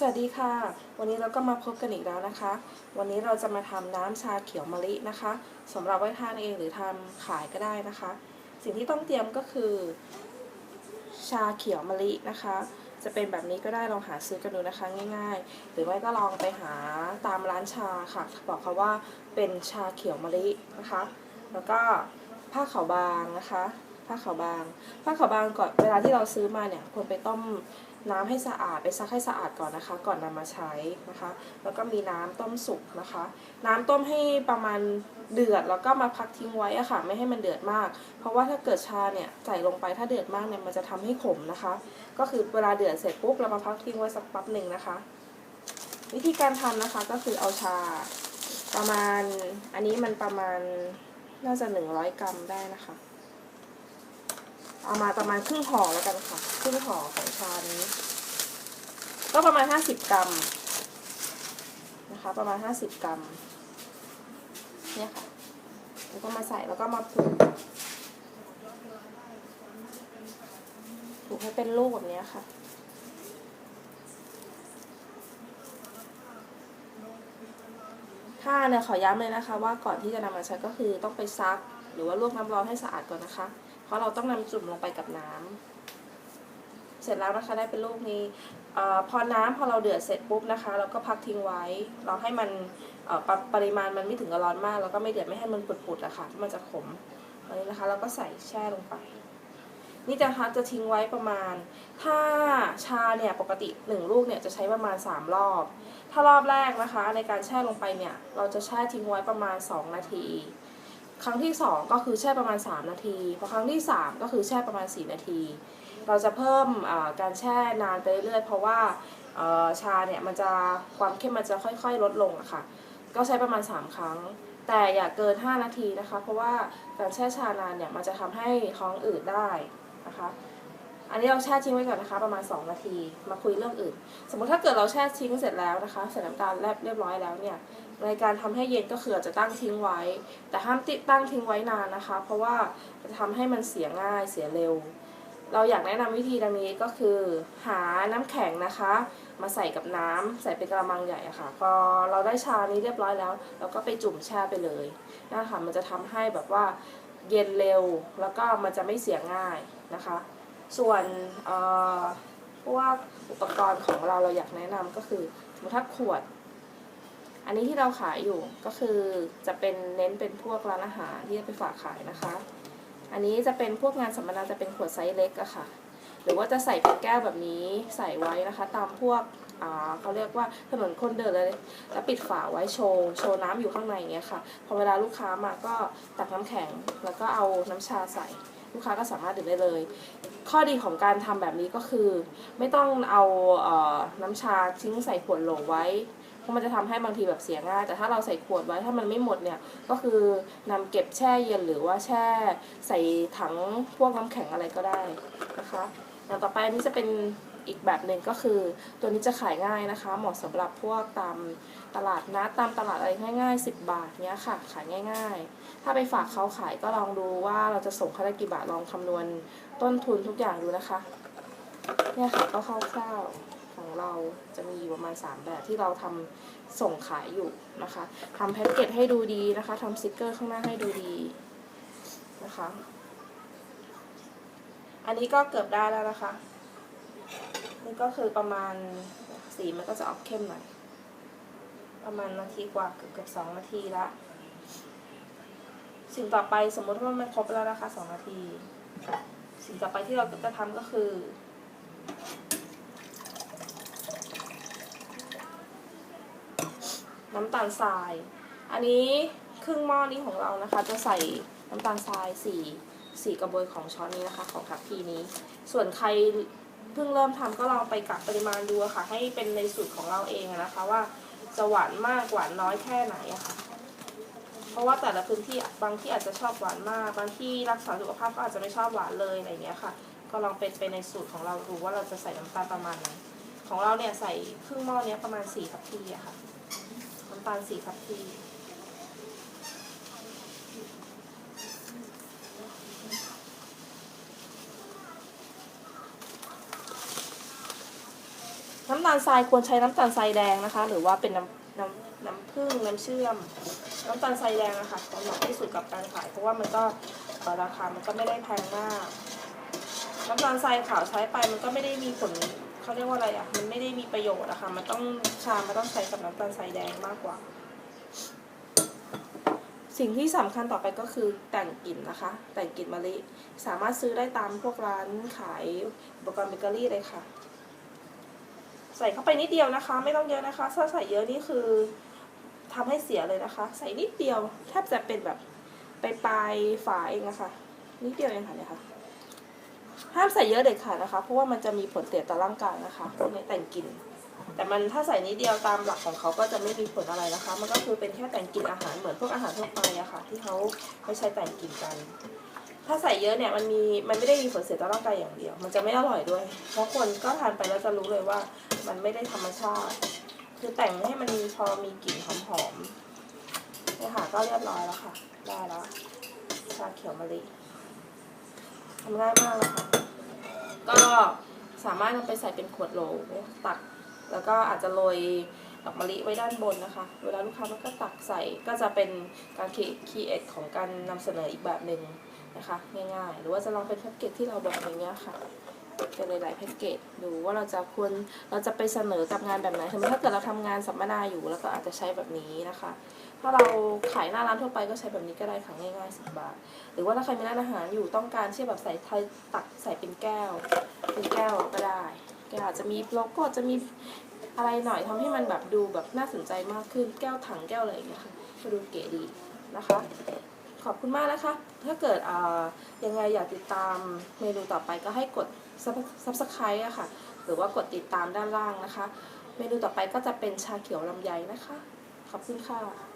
สวัสดีค่ะ วันนี้เราก็มาพบกันอีกแล้วนะคะ วันนี้เราจะมาทำน้ำชาเขียวมะลินะคะสำหรับไว้ทานเองหรือทำขายก็ได้นะคะ สิ่งที่ต้องเตรียมก็คือ ชาเขียวมะลินะคะ จะเป็นแบบนี้ก็ได้ลองหาซื้อกันดูนะคะง่าย ๆ หรือไม่ก็ลองไปหาตามร้านชาค่ะบอกเขาว่าเป็นชาเขียวมะลินะคะ แล้วก็ผ้าขาวบางนะคะผ้าขาวบาง ผ้าขาวบางก่อนเวลาที่เราซื้อมาเนี่ยควรไปต้ม น้ำให้สะอาดไปซักให้สะอาดก่อนนะคะ ก่อนนำมาใช้นะคะ แล้วก็มีน้ำต้มสุกนะคะ น้ำต้มให้ประมาณเดือดแล้วก็มาพักทิ้งไว้อะค่ะ ไม่ให้มันเดือดมาก เพราะว่าถ้าเกิดชาเนี่ยใส่ลงไปถ้าเดือดมากเนี่ยมันจะทำให้ขมนะคะ ก็คือเวลาเดือดเสร็จปุ๊บเรามาพักทิ้งไว้สักแป๊บหนึ่งนะคะ วิธีการทำนะคะก็คือเอาชาประมาณอันนี้มันประมาณน่าจะหนึ่งร้อยกรัมได้นะคะ เอามาประมาณครึ่งห่อแล้วกันค่ะครึ่งห่อของชานี้ ก็ประมาณห้าสิบกรัมนะคะ ประมาณห้าสิบกรัมเนี่ยค่ะแล้วก็มาใส่แล้วก็มาผูกผูกให้เป็นลูกแบบนี้ค่ะถ้าเนี่ยขอย้ำเลยนะคะว่าก่อนที่จะนำมาใช้ก็คือต้องไปซัก หรือว่าลวกน้ำร้อนให้สะอาดก่อนนะคะ เพราะเราต้องนำจุ่มลงไปกับน้ำเสร็จแล้วนะคะได้เป็นลูกนี้อพอน้ำพอเราเดือดเสร็จปุ๊บนะคะ เราก็พักทิ้งไว้ เราให้มันปริปริมาณมันไม่ถึงกับร้อนมาก แล้วก็ไม่เดือดไม่ให้มันปุดๆอะค่ะมันจะขมอันนี้นะคะ เราก็ใส่แช่ลงไป นี่จะคะจะทิ้งไว้ประมาณ ถ้าชาเนี่ยปกติหนึ่งลูกเนี่ยจะใช้ประมาณ 3 รอบ ถ้ารอบแรกนะคะ ในการแช่ลงไปเนี่ย เราจะแช่ทิ้งไว้ประมาณ 2 นาที ครั้งที่ 2 ก็คือแช่ประมาณ 3 นาที พอครั้งที่ 3 ก็คือแช่ประมาณ 4 นาที เราจะเพิ่มการแช่นานไปเรื่อยเพราะว่าชาเนี่ยมันจะความเข้มมันจะค่อยๆ ลดลงอะค่ะ ก็ใช้ประมาณ 3 ครั้ง แต่อย่าเกิน 5 นาทีนะคะ เพราะว่าการแช่ชานานเนี่ยมันจะทำให้ท้องอืดได้นะคะ อันนี้เราแช่ทิ้งไว้ก่อนนะคะ ประมาณ 2 นาที มาคุยเรื่องอื่น สมมติถ้าเกิดเราแช่ทิ้งเสร็จแล้วนะคะใส่น้ำตาลแลบเรียบร้อยแล้วเนี่ยในการทำให้เย็นก็คืออาจจะตั้งทิ้งไว้ แต่ห้ามติดตั้งทิ้งไว้นานนะคะ เพราะว่าจะทำให้มันเสียง่ายเสียเร็ว เราอยากแนะนำวิธีดังนี้ก็คือ หาน้ำแข็งนะคะ มาใส่กับน้ำใส่เป็นกระมังใหญ่อะค่ะพอเราได้ชานี้เรียบร้อยแล้วเราก็ไปจุ่มแช่ไปเลยนะคะมันจะทำให้แบบว่าเย็นเร็วแล้วก็มันจะไม่เสียง่ายนะคะ ส่วนเอ่อพวกอุปกรณ์ของเราเราอยากแนะนำก็คือสมมติถ้าขวด อันนี้ที่เราขายอยู่ก็คือจะเป็นเน้นเป็นพวกร้านอาหารที่จะไปฝากขายนะคะ อันนี้จะเป็นพวกงานสัมมนาจะเป็นขวดไซส์เล็กอะค่ะ หรือว่าจะใส่เป็นแก้วแบบนี้ใส่ไว้นะคะ ตามพวกอ่าเขาเรียกว่าถนนคนเดินเลยแล้วปิดฝาไว้โชว์โชว์น้ำอยู่ข้างในอย่างเงี้ยค่ะ พอเวลาลูกค้ามาก็ตักน้ำแข็งแล้วก็เอาน้ำชาใส่ ลูกค้าก็สามารถดื่มได้เลย ข้อดีของการทำแบบนี้ก็คือ ไม่ต้องเอาเออน้ำชาทิ้งใส่ขวดโหลไว้เพราะมันจะทำให้บางทีแบบเสียง่าย แต่ถ้าเราใส่ขวดไว้ถ้ามันไม่หมดเนี่ยก็คือนำเก็บแช่เย็นหรือว่าแช่ใส่ถังพวกน้ำแข็งอะไรก็ได้นะคะอย่างต่อไปอันนี้จะเป็น อีกแบบหนึ่งก็คือ ตัวนี้จะขายง่ายนะคะ เหมาะสำหรับพวกตามตลาดนัดตามตลาดอะไรง่ายๆ 10 บาทเนี้ยค่ะ ขายง่าย ๆ ถ้าไปฝากเขาขายก็ลองดูว่าเราจะส่งเขาได้กี่บาทลองคำนวณต้นทุนทุกอย่างดูนะคะเนี่ยค่ะก็คร่าวๆของเราจะมีอยู่ประมาณ 3 แบบที่เราทำส่งขายอยู่นะคะทำแพ็กเกจให้ดูดีนะคะทำสติกเกอร์ข้างหน้าให้ดูดีนะคะ อันนี้ก็เกือบได้แล้วนะคะ นี่ก็คือประมาณสีมันก็จะออกเข้มหน่อย ประมาณนาทีกว่าเกือบเกือบสองนาทีละ สิ่งต่อไปสมมติว่ามันครบแล้วนะคะสองนาที สิ่งต่อไปที่เราจะทำก็คือ น้ำตาลทราย อันนี้ครึ่งหม้อนี้ของเรานะคะ จะใส่น้ำตาลทรายสี่สี่กระบวยของช้อนนี้นะคะ ของทัพพีนี้ ส่วนใคร เพิ่งเริ่มทำก็ลองไปกะปริมาณดูค่ะ ให้เป็นในสูตรของเราเองนะคะว่าจะหวานมากหวานน้อยแค่ไหนอะค่ะ เพราะว่าแต่ละพื้นที่บางที่อาจจะชอบหวานมาก บางที่รักษาสุขภาพก็อาจจะไม่ชอบหวานเลยอะไรอย่างเงี้ยค่ะ ก็ลองเป็นไปในสูตรของเราดูว่าเราจะใส่น้ำตาลประมาณไหนของเราเนี่ยใส่ครึ่งหม้อเนี้ยประมาณสี่ทัพพีอะค่ะน้ำตาลสี่ทัพพี น้ำตาลทรายควรใช้น้ำตาลทรายแดงนะคะ หรือว่าเป็นน้ำน้ำน้ำผึ้งน้ำเชื่อม น้ำตาลทรายแดงอะค่ะเหมาะที่สุดกับการขาย เพราะว่ามันก็ราคามันก็ไม่ได้แพงมาก น้ำตาลทรายขาวใช้ไปมันก็ไม่ได้มีผลเขาเรียกว่าอะไรอะมันไม่ได้มีประโยชน์อะค่ะมันต้องชามันต้องใช้กับน้ำตาลทรายแดงมากกว่า สิ่งที่สำคัญต่อไปก็คือแต่งกลิ่นนะคะ แต่งกลิ่นมะลิ สามารถซื้อได้ตามพวกร้านขายอุปกรณ์เบเกอรี่เลยค่ะ ใส่เข้าไปนิดเดียวนะคะ ไม่ต้องเยอะนะคะ ถ้าใส่เยอะนี่คือทำให้เสียเลยนะคะ ใส่นิดเดียวแทบจะเป็นแบบไปปลายฝาเองอะคะนิดเดียวเองค่ะเนี่ยค่ะห้ามใส่เยอะเด็ดขาดนะคะ เพราะว่ามันจะมีผลเสียต่อร่างกายนะคะพวกนี้แต่งกลิ่นแต่มันถ้าใส่นิดเดียวตามหลักของเขาก็จะไม่มีผลอะไรนะคะ มันก็คือเป็นแค่แต่งกลิ่นอาหารเหมือนพวกอาหารทั่วไปอะค่ะ ที่เขาไม่ใช้แต่งกลิ่นกัน ถ้าใส่เยอะเนี่ยมันมีมันไม่ได้มีผลเสียต่อร่างกายอย่างเดียว มันจะไม่อร่อยด้วย เพราะคนก็ทานไปแล้วจะรู้เลยว่า มันไม่ได้ธรรมชาติ คือแต่งให้มันพอมีกลิ่นหอมๆเนี่ค่ะก็เรียบร้อยแล้วค่ะ ได้แล้วชาเขียวมะลิทำง่ายมากเลยค่ะ ก็สามารถนำไปใส่เป็นขวดโหลตัก แล้วก็อาจจะโรยดอกมะลิไว้ด้านบนนะคะ เวลาลูกค้ามันก็ตักใส่ก็จะเป็นการคีเอทของการนำเสนออีกแบบหนึ่ง นะคะ ง่ายๆ หรือว่าจะลองเป็นแพ็กเกจที่เราบอกอย่างเงี้ยค่ะเป็นหลายๆแพ็กเกจดูว่าเราจะควรเราจะไปเสนอกับงานแบบไหนสมมติถ้าเกิดเราทำงานสัมมนาอยู่แล้วก็อาจจะใช้แบบนี้นะคะ ถ้าเราขายหน้าร้านทั่วไปก็ใช้แบบนี้ก็ได้ค่ะง่ายๆสิบบาท หรือว่าถ้าใครมีร้านอาหารอยู่ต้องการที่จะแบบใส่ไทยตักใส่เป็นแก้ว เป็นแก้วก็ได้แก้วอาจจะมีโลโก้จะมีอะไรหน่อยทำให้มันแบบดูแบบน่าสนใจมากขึ้นแก้วถังแก้วอะไรอย่างเงี้ยค่ะดูเก๋ดีนะคะ ขอบคุณมากนะคะ ถ้าเกิดยังไงอยากติดตามเมนูต่อไปก็ให้กด subscribe อะค่ะ หรือว่ากดติดตามด้านล่างนะคะ เมนูต่อไปก็จะเป็นชาเขียวลำไยนะคะ ขอบคุณค่ะ